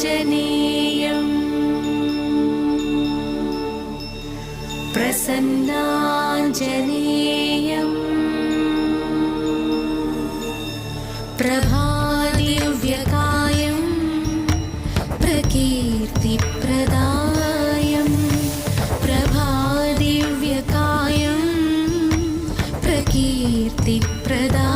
श्रीयाञ्जनेयम् प्रसन्नाञ्जनेयम् प्रसन्नाय प्रभादिव्यकायम् प्रकीर्तिप्रदायम् प्रभादिव्यकायम् प्रकीर्तिप्रदा